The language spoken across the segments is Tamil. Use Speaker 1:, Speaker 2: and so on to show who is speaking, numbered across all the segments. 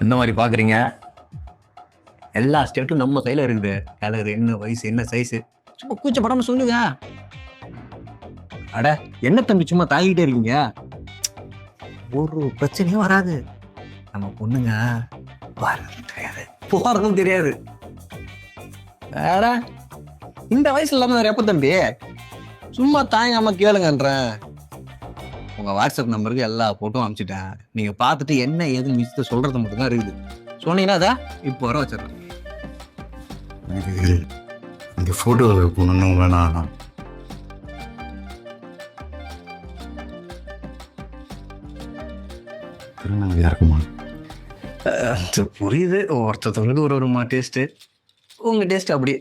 Speaker 1: இந்த மாதிரி பார்க்குறீங்க எல்லா ஸ்டேட்டும் நம்ம கையில் இருக்குது. கலர் என்ன வயசு என்ன சைஸு சும்மா கூச்சப்படாம சொல்லுங்க.
Speaker 2: அட என்ன தம்பி சும்மா தாங்கிட்டே இருக்கீங்க?
Speaker 1: ஒரு பிரச்சனையும் வராது. நம்ம பொண்ணுங்க வரதும் தெரியாது. போறதும் தெரியாது.
Speaker 2: வேற இந்த வயசுல இல்லாம வேற எப்ப தம்பி? சும்மா தாங்காம கேளுங்கன்றேன்.
Speaker 1: உங்க வாட்ஸ்அப் நம்பருக்கு எல்லா போட்டோவும் அனுப்பிச்சிட்டேன். நீங்க பார்த்துட்டு என்ன ஏதுன்னு மிச்சத்தை சொல்றது மட்டும் தான் இருக்குது. சொன்னீங்கன்னா அதா இப்போ வர வச்சிடறேன்.
Speaker 3: இந்த ஃபோட்டோ பொண்ணும் வேணாம் திருநங்கையா இருக்குமா?
Speaker 1: புரியுது. ஒருத்தவங்களுக்கு ஒரு ஒரு மா டேஸ்ட்டு உங்க டேஸ்ட் அப்படி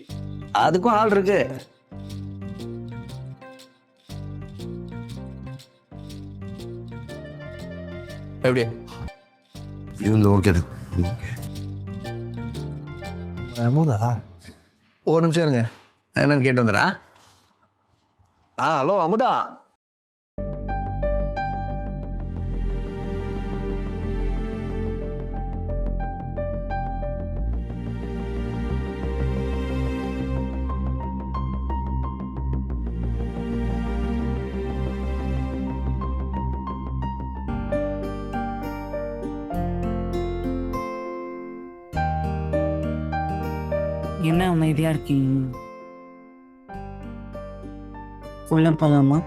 Speaker 1: அதுக்கும் ஆள் இருக்கு. எப்படி?
Speaker 3: Okay okay.
Speaker 1: அமுதா? ஒரு நிமிஷம் இருங்க. என்னன்னு கேட்டு வந்துடா ஆ ஹலோ அமுதா.
Speaker 4: என்ன அமைதியாக இருக்கீங்க? உள்ள போகலாமா